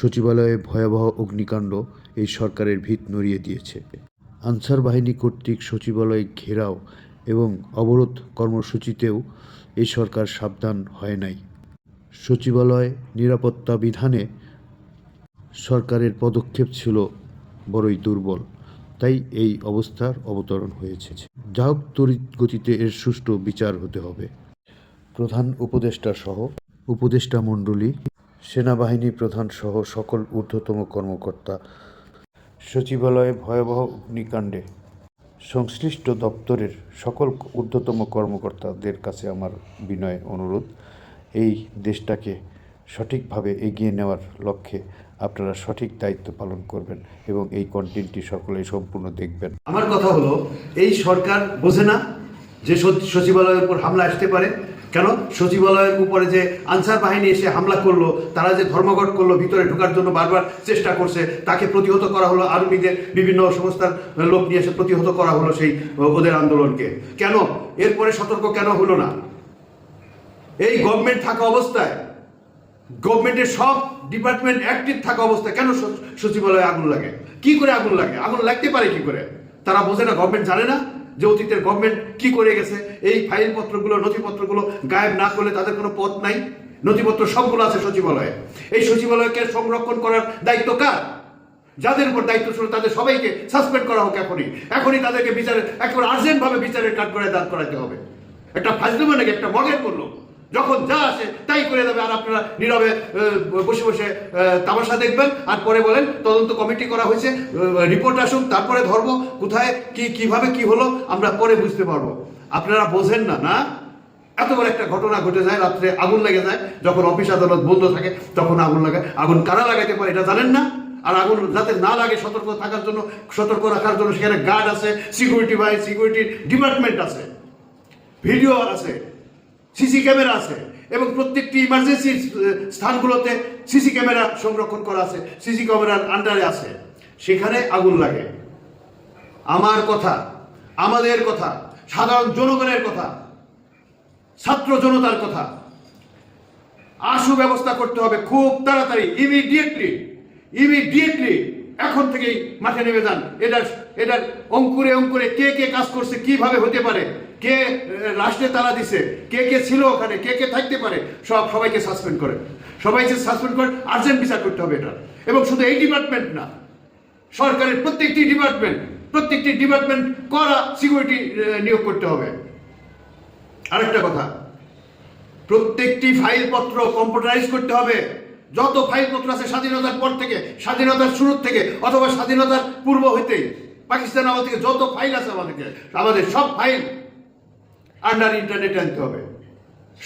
সচিবালয়ে ভয়াবহ অগ্নিকাণ্ড এই সরকারের ভিত নড়িয়ে দিয়েছে। আনসার বাহিনী কর্তৃক সচিবালয় ঘেরাও এবং অবরোধ কর্মসূচিতেও এই সরকার সাবধান হয় নাই। সচিবালয় নিরাপত্তা বিধানে সরকারের পদক্ষেপ ছিল বড়ই দুর্বল, তাই এই অবস্থার অবতরণ হয়েছে। যা হোক তড়িৎ গতিতে এর সুষ্ঠু বিচার হতে হবে। প্রধান উপদেষ্টা সহ উপদেষ্টা মণ্ডলী সেনাবাহিনী প্রধান সহ সকল ঊর্ধ্বতম কর্মকর্তা, সচিবালয়ে ভয়াবহ অগ্নিকাণ্ডে সংশ্লিষ্ট দপ্তরের সকল ঊর্ধ্বতম কর্মকর্তাদের কাছে আমার বিনয় অনুরোধ। এই দেশটাকে সঠিকভাবে এগিয়ে নেওয়ার লক্ষ্যে আপনারা সঠিক দায়িত্ব পালন করবেন এবং এই কন্টেন্টটি সকলেই সম্পূর্ণ দেখবেন। আমার কথা হলো, এই সরকার বোঝে না যে সচ- সচিবালয়ের উপর হামলা আসতে পারে। কেন? সচিবালয়ের উপরে যে আনসার বাহিনী এসে হামলা করল, তারা যে ধর্মঘট করল, ভিতরে ঢোকার জন্য বারবার চেষ্টা করছে, তাকে প্রতিহত করা হলো, আর্মিদের বিভিন্ন সংস্থার লোক নিয়ে এসে প্রতিহত করা হলো সেই, ওদের আন্দোলনকে। কেন? এরপরে সতর্ক কেন হলো না? এই গভর্নমেন্ট থাকা অবস্থায় গভর্নমেন্টের সব ডিপার্টমেন্ট অ্যাক্টিভ থাকা অবস্থায় কেন সচ- সচিবালয়ে আগুন লাগে? কি করে আগুন লাগে? আগুন লাগতে পারে কি করে? তারা বোঝে না গভর্নমেন্ট জানে না। যে অতীতের গভর্নমেন্ট কি করে গেছে? এই ফাইলপত্রগুলো, নথিপত্রগুলো গায়েব না করলে তাদের কোনো পথ নাই? নথিপত্র সবগুলো আছে সচিবালয়ে। এই সচিবালয়কে সংরক্ষণ করার দায়িত্ব কার? যাদের উপর দায়িত্ব ছিল তাদের সবাইকে সাসপেন্ড করা হোক এখনই। এখনই তাদেরকে বিচারে একেবারে আর্জেন্টভাবে বিচারের কাঠ করে দাঁড় করাতে হবে। একটা ফাজলিমা নাকি একটা মগের করল? যখন যা আসে, তাই করে দেবে। আর আপনারা নীরবে বসে বসে তামাশা দেখবেন। আর পরে বলেন, তদন্ত কমিটি করা হয়েছে রিপোর্ট আসুক, তারপরে ধরব কোথায়, কি, কীভাবে, কি হলো, আমরা পরে বুঝতে পারব। আপনারা বোঝেন না না? এত বড় একটা ঘটনা ঘটে যায়, রাত্রে আগুন লেগে যায়, যখন অফিস আদালত বন্ধ থাকে, তখন আগুন লাগে। আগুন কারা লাগাইতে পারে এটা জানেন না? আর আগুন যাতে না লাগে, সতর্ক থাকার জন্য, সতর্ক রাখার জন্য সেখানে গার্ড আছে সিকিউরিটি বাই সিকিউরিটি ডিপার্টমেন্ট আছে। ভিডিও আছে। সিসি ক্যামেরা আছে এবং প্রত্যেকটি ইমার্জেন্সি স্থানগুলোতে সিসি ক্যামেরা সংরক্ষণ করা আছে, সিসি ক্যামেরার আন্ডারে আছে। সেখানে আগুন লাগে। আমার কথা, আমাদের কথা, সাধারণ জনগণের কথা, ছাত্র জনতার কথা। আশু ব্যবস্থা করতে হবে খুব তাড়াতাড়ি ইমিডিয়েটলি ইমিডিয়েটলি এখন থেকেই মাঠে নেমে যান। এটার এটার অঙ্কুরে অঙ্কুরে কে কে কাজ করছে, কীভাবে হতে পারে, কে রাষ্ট্রে তালা দিছে, কে কে ছিল ওখানে, কে কে থাকতে পারে, সব সবাইকে সাসপেন্ড করে সবাইকে সাসপেন্ড করে আর্জেন্ট বিচার করতে হবে এটা। এবং শুধু এই ডিপার্টমেন্ট না, সরকারের প্রত্যেকটি ডিপার্টমেন্ট প্রত্যেকটি ডিপার্টমেন্ট করা সিকিউরিটি নিয়োগ করতে হবে। আরেকটা কথা, প্রত্যেকটি ফাইলপত্র কম্পিউটারাইজ করতে হবে। যত ফাইলপত্র আছে স্বাধীনতার পর থেকে, স্বাধীনতার শুরু থেকে অথবা স্বাধীনতার পূর্ব হইতে পাকিস্তান আমল থেকে যত ফাইল আছে আমাদেরকে, আমাদের সব ফাইল আন্ডার ইন্টারনেটে আনতে হবে।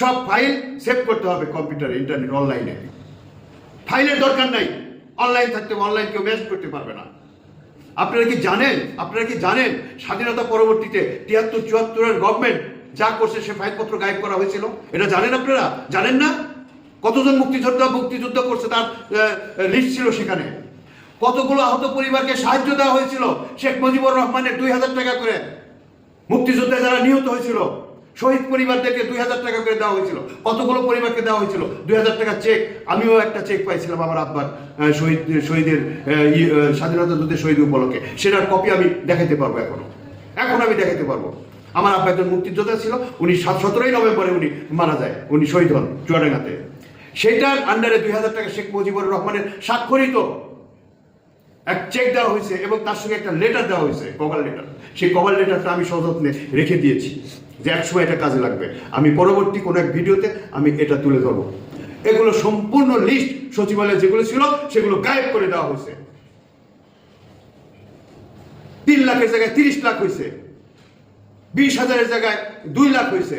সব ফাইল সেভ করতে হবে কম্পিউটারে ইন্টারনেট অনলাইনে ফাইলের দরকার নাই। অনলাইন থাকতে অনলাইন কেউ ম্যাচ করতে পারবে না। আপনারা কি জানেন? আপনারা কি জানেন? স্বাধীনতা পরবর্তীতে তিয়াত্তর, চুয়াত্তরের গভর্নমেন্ট যা করছে, সে ফাইলপত্র গায়েব করা হয়েছিল। এটা জানেন আপনারা? জানেন না? কতজন মুক্তিযোদ্ধা মুক্তিযুদ্ধ করছে তার লিস্ট ছিল সেখানে। কতগুলো আহত পরিবারকে সাহায্য দেওয়া হয়েছিল? শেখ মুজিবুর রহমানের দুই হাজার টাকা করে। মুক্তিযুদ্ধে যারা নিহত হয়েছিল, শহীদ পরিবারদেরকে দুই হাজার টাকা করে দেওয়া হয়েছিল। কতগুলো পরিবারকে দেওয়া হয়েছিল? দুই হাজার টাকা চেক আমিও একটা চেক পাইছিলাম আমার আব্বার শহীদ, শহীদের স্বাধীনতা যুদ্ধের শহীদ উপলক্ষে। সেটার কপি আমি দেখাতে পারব এখনও। এখন আমি দেখাতে পারব। আমার আব্বা একজন মুক্তিযোদ্ধা ছিল, উনি সাত, সতেরোই নভেম্বরে উনি মারা যায়। উনি শহীদ হন চুয়াডাঙ্গাতে। সেটার আন্ডারে দুই হাজার টাকা শেখ মুজিবুর রহমানের স্বাক্ষরিত এক চেক দেওয়া হয়েছে এবং তার সঙ্গে একটা লেটার দেওয়া হয়েছে কভার লেটার সেই কভার লেটারটা আমি সযত্নে রেখে দিয়েছি যে এক সময় এটা কাজে লাগবে। আমি পরবর্তী কোনো এক ভিডিওতে আমি এটা তুলে ধরবো। এগুলো সম্পূর্ণ লিস্ট সচিবালয়ে যেগুলো ছিল, সেগুলো গায়েব করে দেওয়া হয়েছে। তিন লাখের জায়গায় তিরিশ লাখ হয়েছে। বিশ হাজারের জায়গায় দুই লাখ হয়েছে।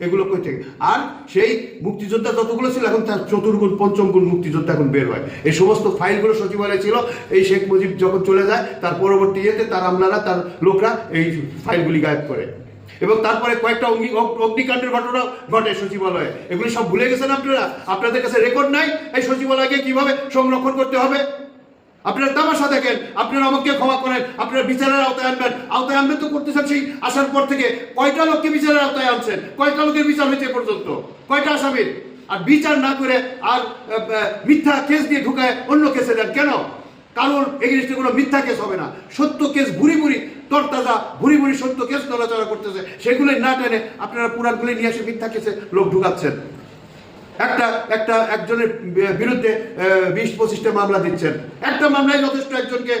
এগুলো কই থেকে? আর সেই মুক্তিযোদ্ধা যতগুলো ছিল, এখন তার চতুর্গুণ পঞ্চম গুণ মুক্তিযোদ্ধা এখন বের হয়। এই সমস্ত ফাইলগুলো সচিবালয়ে ছিল। এই শেখ মুজিব যখন চলে যায়, তার পরবর্তী ইয়েতে তার আমলারা, তার লোকরা এই ফাইলগুলি গায়েব করে। এবং তারপরে কয়েকটা অগ্নি, অগ- অগ্নিকাণ্ডের ঘটনা ঘটে সচিবালয়ে। এগুলি সব ভুলে গেছেন আপনারা? আপনাদের কাছে রেকর্ড নাই? এই সচিবালয়কে কীভাবে সংরক্ষণ করতে হবে? আপনারা তামাশা দেখেন, আপনারা আমাকে ক্ষমা করেন, আপনার বিচারের আওতায় আনবেন। আওতায় আনবেন তো করতেছেন সেই আসার পর থেকে কয়টা লোককে বিচারের আওতায় আনছেন? কয়টা লোকের বিচার হয়েছে পর্যন্ত? কয়টা আসামির? আর বিচার না করে আর মিথ্যা কেস দিয়ে ঢুকায় অন্য এগেনস্টে কোনো? মিথ্যা কেস হবে না। সত্য কেস ভুরি ভুরি, তরতাজা, ভুরি ভুরি সত্য কেস নড়াচড়া করতেছে। সেগুলোই না টেনে আপনারা পুরাণগুলি নিয়ে এসে মিথ্যা কেসে লোক ঢুকাচ্ছেন। একটা একটা একজনের বিরুদ্ধে বিশ, পঁচিশটা মামলা দিচ্ছেন। একটা মামলায় যথেষ্ট একজনকে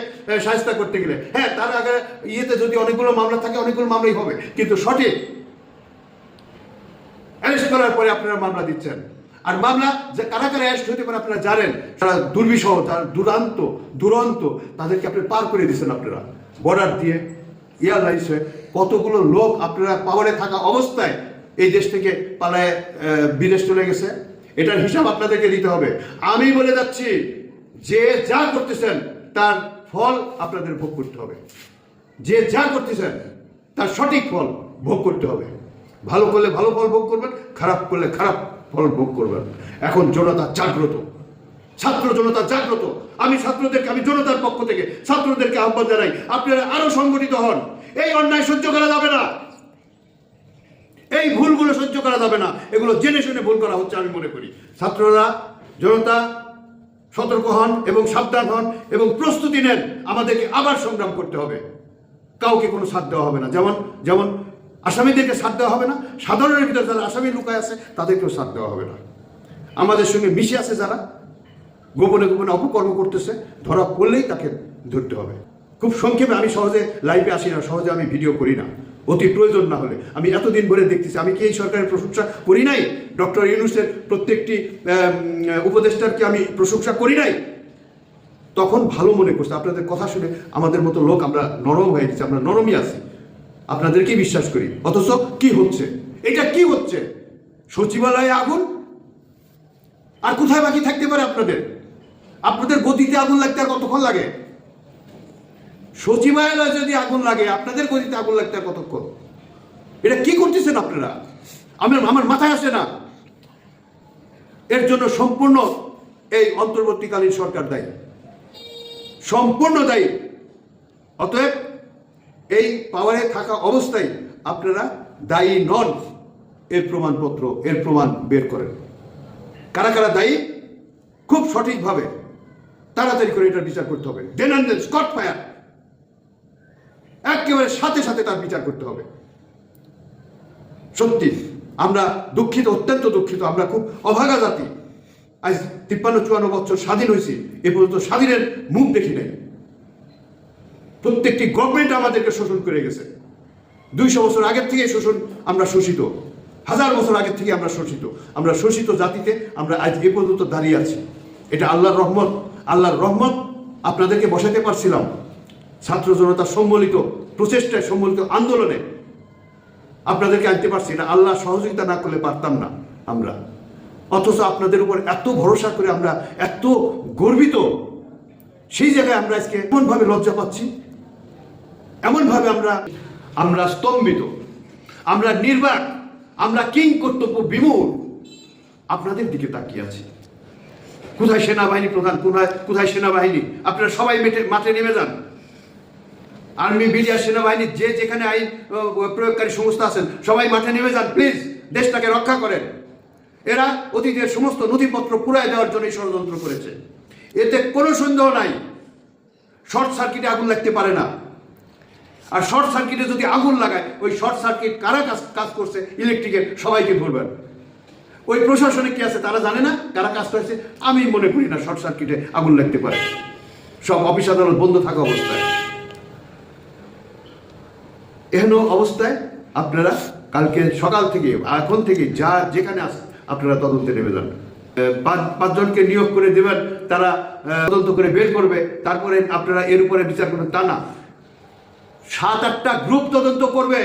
সাহায্য করতে গেলে। হ্যাঁ তার আগে ইয়েতে যদি অনেকগুলো মামলা থাকে, অনেকগুলো মামলাই হবে। কিন্তু সঠিক অ্যারেস্ট করার পরে আপনারা মামলা দিচ্ছেন। আর মামলা যে কারা কারা অ্যারেস্ট হতে পারে আপনারা জানেন। তারা দুর্বিষহ তার দুরান্ত, দুরন্ত, তাদেরকে আপনি পার করে দিচ্ছেন আপনারা। বর্ডার দিয়ে এয়ারলাইন্স কতগুলো লোক আপনারা পাওয়ারে থাকা অবস্থায় এই দেশ থেকে পালায় বিদেশ চলে গেছে। এটার হিসাব আপনাদেরকে দিতে হবে। আমি বলে যাচ্ছি, যে যা করতেছেন, তার ফল আপনাদের ভোগ করতে হবে। যে যা করতেছেন, তার সঠিক ফল ভোগ করতে হবে। ভালো করলে ভালো ফল ভোগ করবেন, খারাপ করলে খারাপ ফল ভোগ করবেন। এখন জনতা জাগ্রত। ছাত্র জনতা জাগ্রত। আমি ছাত্রদেরকে, আমি জনতার পক্ষ থেকে ছাত্রদেরকে আহ্বান জানাই, আপনারা আরও সংগঠিত হন। এই অন্যায় সহ্য করা যাবে না। এই ভুলগুলো সহ্য করা যাবে না। এগুলো জেনে শুনে ভুল করা হচ্ছে আমি মনে করি। ছাত্ররা, জনতা, সতর্ক হন এবং সাবধান হন এবং প্রস্তুতি নেন। আমাদেরকে আবার সংগ্রাম করতে হবে। কাউকে কোনো সাথ দেওয়া হবে না। যেমন যেমন আসামিদেরকে সাথ দেওয়া হবে না। সাধারণের ভিতরে যারা আসামি লুকায় আছে, তাদেরকেও সাথ দেওয়া হবে না। আমাদের সঙ্গে মিশে আছে যারা, গোপনে গোপনে অপকর্ম করতেছে, ধরা পড়লেই তাকে ধরতে হবে। খুব সংক্ষেপে আমি সহজে লাইভে আসি না, সহজে আমি ভিডিও করি না। অতি প্রয়োজন না হলে। আমি এতদিন ধরে দেখতেছি, আমি কি এই সরকারের প্রশংসা করি নাই? ডক্টর ইউনুসের প্রত্যেকটি উপদেষ্টার কি আমি প্রশংসা করি নাই? তখন ভালো মনে করছে। আপনাদের কথা শুনে আমাদের মতো লোক আমরা নরম হয়ে গেছি, আমরা নরমই আছি। আপনাদেরকেই বিশ্বাস করি? অথচ কি হচ্ছে? এটা কি হচ্ছে? সচিবালয়ে আগুন? আর কোথায় বাকি থাকতে পারে আপনাদের? আপনাদের গতিতে আগুন লাগতে আর কতক্ষণ লাগে? সচিবালয়ে যদি আগুন লাগে, আপনাদের গতিতে আগুন লাগতে কতক্ষণ? এটা কি করতেছেন আপনারা? আমার আমার মাথায় আসে না। এর জন্য সম্পূর্ণ এই অন্তর্বর্তীকালীন সরকার দায়ী। সম্পূর্ণ দায়ী। অতএব এই পাওয়ারে থাকা অবস্থায় আপনারা দায়ী নন, এর প্রমাণপত্র, এর প্রমাণ বের করেন। কারা কারা দায়ী? খুব সঠিকভাবে তাড়াতাড়ি করে এটার বিচার করতে হবে। দেন স্কট ফায়ার একেবারে সাথে সাথে তার বিচার করতে হবে। সত্যি, আমরা দুঃখিত, অত্যন্ত দুঃখিত, আমরা খুব অভাগা জাতি। আজ তিপ্পান্ন, চুয়ান্ন বছর স্বাধীন হয়েছি, এ পর্যন্ত স্বাধীনের মুখ দেখি নাই। প্রত্যেকটি গভর্নমেন্ট আমাদেরকে শোষণ করে গেছে। দুইশো বছর আগের থেকে শোষণ আমরা শোষিত। হাজার বছর আগের থেকে আমরা শোষিত। আমরা শোষিত জাতিতে আমরা আজ এ পর্যন্ত দাঁড়িয়ে আছি। এটা আল্লাহর রহমত। আল্লাহর রহমত আপনাদেরকে বসাতে পারছিলাম। ছাত্র জনতা সম্মিলিত প্রচেষ্টায় সম্মিলিত আন্দোলনে আপনাদেরকে আনতে পারছি না। আল্লাহ সহযোগিতা না করলে পারতাম না আমরা। অথচ আপনাদের উপর এত ভরসা করে আমরা, এত গর্বিত, সেই জায়গায় আমরা আজকে এমনভাবে লজ্জা পাচ্ছি। এমনভাবে আমরা আমরা স্তম্ভিত, আমরা নির্বাক, আমরা কিং কর্তব্য বিমূল আপনাদের দিকে তাকিয়ে আছি। কোথায় সেনাবাহিনী প্রধান, কোথায় কোথায় সেনাবাহিনী? আপনারা সবাই মেটে, মাঠে নেমে যান। আর্মি বিডিআর সেনাবাহিনী, যে যেখানে আইন প্রয়োগকারী সংস্থা আছেন, সবাই মাঠে নেমে যান, প্লিজ, দেশটাকে রক্ষা করেন। এরা অতীতের সমস্ত নথিপত্র পুরায় দেওয়ার জন্য ষড়যন্ত্র করেছে। এতে কোনো সন্দেহ নাই, শর্ট সার্কিটে আগুন লাগতে পারে না। আর শর্ট সার্কিটে যদি আগুন লাগায়, ওই শর্ট সার্কিট কারা কাজ কাজ করছে ইলেকট্রিকের সবাইকে ধরবেন। ওই প্রশাসনে কি আছে তারা জানে না, কারা কাজ করেছে? আমি মনে করি না শর্ট সার্কিটে আগুন লাগতে পারে। সব অফিস আদালত বন্ধ থাকা অবস্থায়। এহেন অবস্থায় আপনারা কালকে সকাল থেকে, এখন থেকে যা যেখানে আসেন আপনারা তদন্তে নেমে যান। পাঁচ পাঁচজনকে নিয়োগ করে দেবেন, তারা তদন্ত করে বের করবে, তারপরে আপনারা এর উপরে বিচার করবেন। তা না। সাত আটটা গ্রুপ তদন্ত করবে।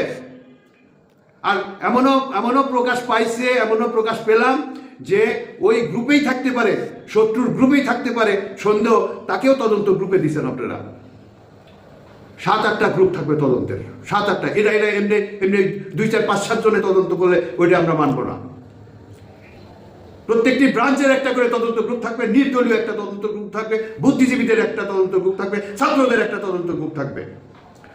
আর এমনও এমনও প্রকাশ পাইছে, এমনও প্রকাশ পেলাম যে ওই গ্রুপেই থাকতে পারে, শত্রুর গ্রুপেই থাকতে পারে, সন্দেহ, তাকেও তদন্ত গ্রুপে দিচ্ছেন আপনারা। সাত আটটা গ্রুপ থাকবে তদন্তের। সাত আটটা এরা এরা এমনি এমনি দুই, চার, পাঁচ, সাত জনে তদন্ত করলে ওইটা আমরা মানবো না। প্রত্যেকটি ব্রাঞ্চের একটা করে তদন্ত গ্রুপ থাকবে, নির্দলীয় একটা তদন্ত গ্রুপ থাকবে, বুদ্ধিজীবীদের একটা তদন্ত গ্রুপ থাকবে, ছাত্রদের একটা তদন্ত গ্রুপ থাকবে।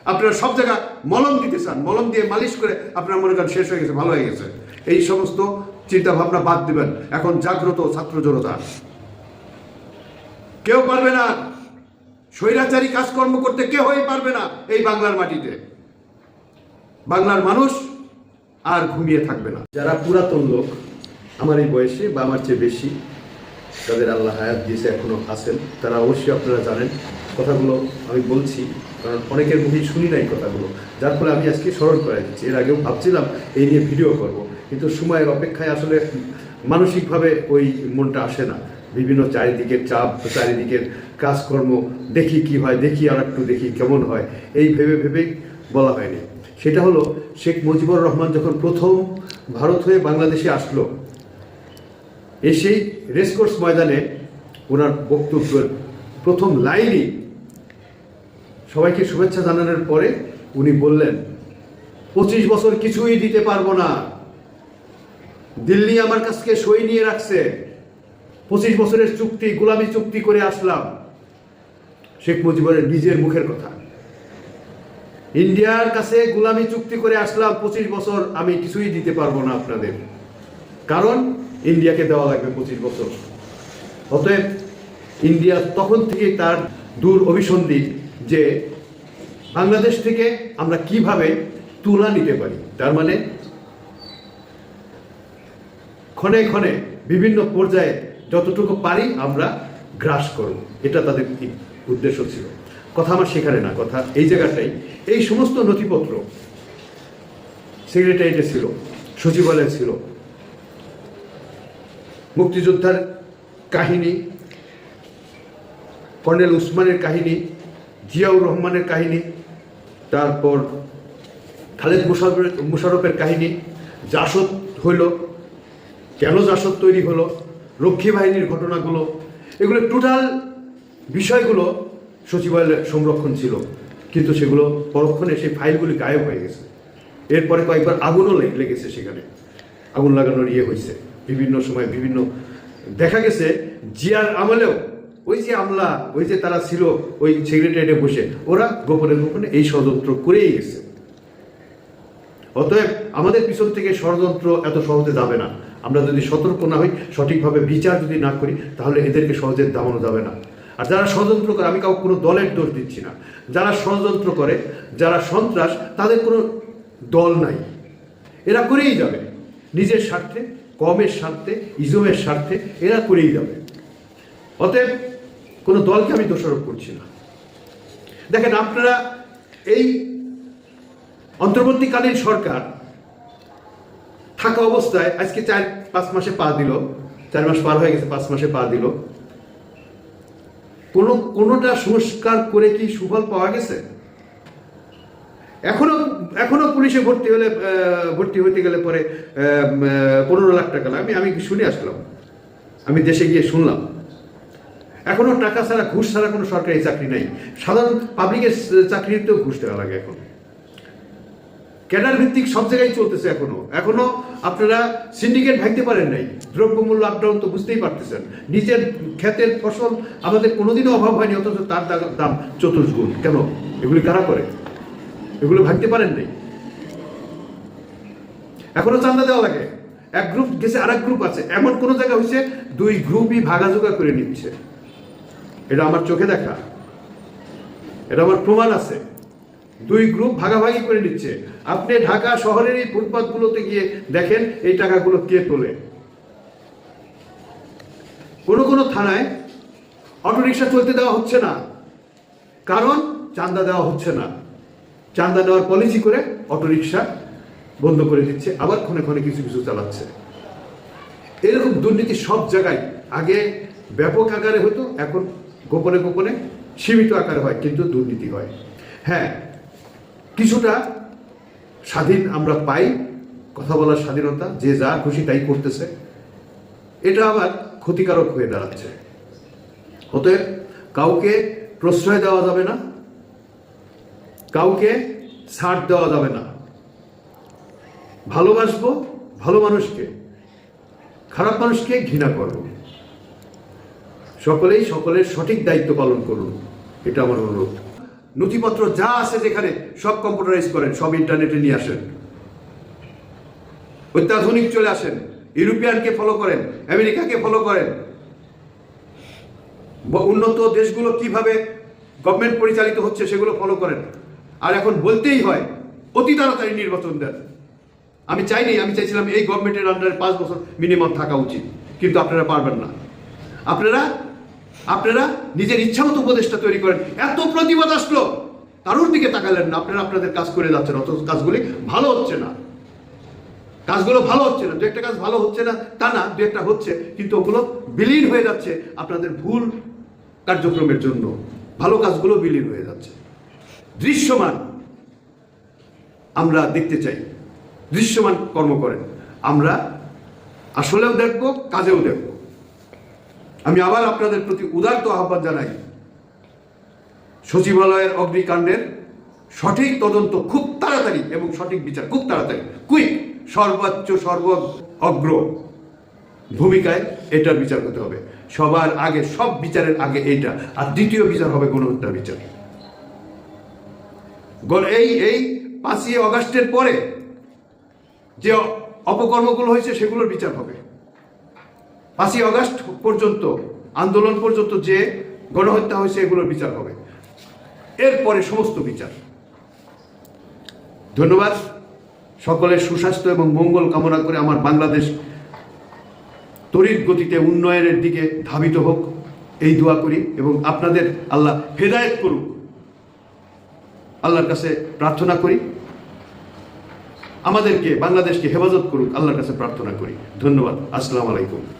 আপনারা সব জায়গা মলম দিতে চান, মলম দিয়ে মালিশ করে আপনারা মনে করেন শেষ হয়ে গেছে, ভালো হয়ে গেছে। এই সমস্ত চিন্তা ভাবনা বাদ দিবেন। এখন জাগ্রত ছাত্র জনতা। কেউ পারবে না স্বৈরাচারী কাজকর্ম করতে কে হয়ে পারবে না এই বাংলার মাটিতে। বাংলার মানুষ আর ঘুমিয়ে থাকবে না। যারা পুরাতন লোক, আমার এই বয়সে বা আমার চেয়ে বেশি, তাদের আল্লাহ হায়াত দিয়েছে, এখনও আছেন। তারা অবশ্যই আপনারা জানেন কথাগুলো আমি বলছি, কারণ অনেকের মুখেই শুনি নাই কথাগুলো। যার ফলে আমি আজকে স্মরণ করাই দিচ্ছি। এর আগেও ভাবছিলাম এই নিয়ে ভিডিও করব, কিন্তু সময়ের অপেক্ষায় আসলে মানসিকভাবে ওই মনটা আসে না। বিভিন্ন চারিদিকের চাপ চারিদিকের কাজকর্ম, দেখি কি হয়, দেখি আর একটু দেখি কেমন হয়। এই ভেবে ভেবেই বলা হয়নি। সেটা হলো, শেখ মুজিবুর রহমান যখন প্রথম ভারত হয়ে বাংলাদেশে আসলো, এসেই রেসকোর্স ময়দানে ওনার বক্তব্যের প্রথম লাইনই সবাইকে শুভেচ্ছা জানানোর পরে উনি বললেন, পঁচিশ বছর কিছুই দিতে পারব না। দিল্লি আমার কাছকে সই নিয়ে রাখছে। পঁচিশ বছরের চুক্তি, গোলামি চুক্তি করে আসলাম। শেখ মুজিবুরের নিজের মুখের কথা। ইন্ডিয়ার কাছে গোলামি চুক্তি করে আসলাম, পঁচিশ বছর আমি কিছুই দিতে পারব না আপনাদের। কারণ ইন্ডিয়াকে দেওয়া লাগবে পঁচিশ বছর। অতএব ইন্ডিয়া তখন থেকে তার দূর অভিসন্ধি যে বাংলাদেশ থেকে আমরা কীভাবে তুলা নিতে পারি। তার মানে ক্ষণে ক্ষণে বিভিন্ন পর্যায়ে যতটুকু পারি আমরা গ্রাস করব। এটা তাদের উদ্দেশ্য ছিল? কথা আমার সেখানে না, কথা এই জায়গাটাই। এই সমস্ত নথিপত্র সেক্রেটারিয়েটে ছিল, সচিবালয়ে ছিল। মুক্তিযোদ্ধার কাহিনী, কর্নেল উসমানের কাহিনী, জিয়াউর রহমানের কাহিনী, তারপর খালেদ মুশারফের মুশারফের কাহিনী, জাসদ হইল। কেন জাসদ তৈরি হলো? রক্ষী বাহিনীর ঘটনাগুলো, এগুলো টোটাল বিষয়গুলো সচিবালয়ের সংরক্ষণ ছিল। কিন্তু সেগুলো পরক্ষণে সেই ফাইলগুলি গায়েব হয়ে গেছে। এরপরে কয়েকবার আগুনও লেগেছে সেখানে। আগুন লাগানোর ইয়ে হয়েছে। বিভিন্ন সময় বিভিন্ন, দেখা গেছে জিয়ার আমলেও ওই যে আমলা, ওই যে তারা ছিল ওই সেক্রেটারিয়েটে বসে, ওরা গোপনে গোপনে এই ষড়যন্ত্র করেই গেছে। অতএব আমাদের পিছন থেকে ষড়যন্ত্র এত সহজে যাবে না। আমরা যদি সতর্ক না হই, সঠিকভাবে বিচার যদি না করি, তাহলে এদেরকে সহজে দামানো যাবে না। আর যারা ষড়যন্ত্র করে, আমি কাউকে কোনো দলের দোষ দিচ্ছি না। যারা ষড়যন্ত্র করে, যারা সন্ত্রাস, তাদের কোনো দল নাই। এরা করেই যাবে। নিজের স্বার্থে, কমের স্বার্থে, ইজমের স্বার্থে, এরা করেই যাবে। অতএব কোনো দলকে আমি দোষারোপ করছি না। দেখেন, আপনারা এই অন্তর্বর্তীকালীন সরকার থাকা অবস্থায় আজকে চার, পাঁচ মাসে পা দিল। চার মাস পার হয়ে গেছে, পাঁচ মাসে পা দিল। কোনো, কোনোটা সংস্কার করে কি সুফল পাওয়া গেছে? এখনও এখনও পুলিশে ভর্তি হলে ভর্তি হতে গেলে পরে পনেরো লাখ টাকা আমি আমি শুনে আসলাম? আমি দেশে গিয়ে শুনলাম। এখনও টাকা ছাড়া, ঘুষ ছাড়া কোনো সরকারি চাকরি নাই। সাধারণ পাবলিকের চাকরিতেও ঘুষ দেওয়া লাগে এখন। ক্যাডার ভিত্তিক সব জায়গায় চলতেছে এখনও। এখনও আপনারা সিন্ডিকেট ভাঙতে পারেন নাই। দ্রব্যমূল্য আপডাউন তো বুঝতেই পারতেছেন। নিজের ক্ষেতের ফসল আমাদের কোনোদিনও অভাব হয়নি, অথচ তার দাম চতুর্গুণ কেন? এগুলি কারা করে? এগুলো ভাঙতে পারেন নাই। এখনও চান্দা দেওয়া লাগে। এক গ্রুপ গেছে আর গ্রুপ আছে। এমন কোন জায়গা হয়েছে, দুই গ্রুপই ভাগাজোগা করে নিচ্ছে। এটা আমার চোখে দেখা। এটা আমার প্রমাণ আছে। দুই গ্রুপ ভাগাভাগি করে নিচ্ছে। আপনি ঢাকা শহরের এই ফুটপাথগুলোতে গিয়ে দেখেন, এই টাকাগুলো কে তোলে? কোনো কোনো থানায় অটোরিকশা চলতে দেওয়া হচ্ছে না। কারণ চান্দা দেওয়া হচ্ছে না। চান্দা দেওয়ার পলিসি করে অটোরিকশা বন্ধ করে দিচ্ছে, আবার ক্ষণে ক্ষণে কিছু কিছু চালাচ্ছে। এরকম দুর্নীতি সব জায়গায়। আগে ব্যাপক আকারে হতো, এখন গোপনে গোপনে সীমিত আকারে হয়, কিন্তু দুর্নীতি হয়। হ্যাঁ কিছুটা স্বাধীন আমরা পাই, কথা বলার স্বাধীনতা, যে যা খুশি তাই করতেছে। এটা আবার ক্ষতিকারক হয়ে দাঁড়াচ্ছে। অতএব কাউকে প্রশ্রয় দেওয়া যাবে না, কাউকে ছাড় দেওয়া যাবে না। ভালোবাসবো ভালো মানুষকে, খারাপ মানুষকে ঘৃণা করব। সকলেই সকলের সঠিক দায়িত্ব পালন করুন, এটা আমার অনুরোধ। নথিপত্র যা আছে যেখানে সব কম্পিউটারাইজ করেন, সব ইন্টারনেটে নিয়ে আসেন। অত্যাধুনিক চলে আসেন। ইউরোপিয়ানকে ফলো করেন, আমেরিকাকে ফলো করেন। উন্নত দেশগুলো কীভাবে গভর্নমেন্ট পরিচালিত হচ্ছে সেগুলো ফলো করেন। আর এখন বলতেই হয়, অতি তাড়াতাড়ি নির্বাচন দেন। আমি চাইনি, আমি চাইছিলাম এই গভর্নমেন্টের আন্ডারে পাঁচ বছর মিনিমাম থাকা উচিত, কিন্তু আপনারা পারবেন না। আপনারা আপনারা নিজের ইচ্ছামতো উপদেশটা তৈরি করেন। এত প্রতিবাদ আসলো। কারোর দিকে তাকালেন না। আপনারা আপনাদের কাজ করে যাচ্ছেন। অত কাজগুলি ভালো হচ্ছে না। কাজগুলো ভালো হচ্ছে না। দু একটা কাজ ভালো হচ্ছে না, তা না, দু একটা হচ্ছে। কিন্তু ওগুলো বিলীন হয়ে যাচ্ছে আপনাদের ভুল কার্যক্রমের জন্য। ভালো কাজগুলো বিলীন হয়ে যাচ্ছে। দৃশ্যমান আমরা দেখতে চাই। দৃশ্যমান কর্ম করেন। আমরা আসলেও দেখব, কাজেও দেখব। আমি আবার আপনাদের প্রতি উদারত আহ্বান জানাই। সচিবালয়ের অগ্নিকাণ্ডের সঠিক তদন্ত খুব তাড়াতাড়ি এবং সঠিক বিচার খুব তাড়াতাড়ি। কুইক সর্বোচ্চ সর্ব অগ্র ভূমিকায় এটার বিচার করতে হবে। সবার আগে, সব বিচারের আগে এইটা, আর দ্বিতীয় বিচার হবে গণহত্যা বিচার। এই এই পাঁচই অগাস্টের পরে যে অপকর্মগুলো হয়েছে সেগুলোর বিচার হবে। পাঁচই অগাস্ট পর্যন্ত, আন্দোলন পর্যন্ত যে গণহত্যা হয়েছে, এগুলোর বিচার হবে। এরপরে সমস্ত বিচার। ধন্যবাদ সকলের সুস্বাস্থ্য এবং মঙ্গল কামনা করে আমার বাংলাদেশ তড়িৎ গতিতে উন্নয়নের দিকে ধাবিত হোক, এই দোয়া করি এবং আপনাদের আল্লাহ হেদায়েত করুক। আল্লাহর কাছে প্রার্থনা করি। আমাদেরকে, বাংলাদেশকে হেফাজত করুক, আল্লাহর কাছে প্রার্থনা করি। ধন্যবাদ। আসসালামু আলাইকুম।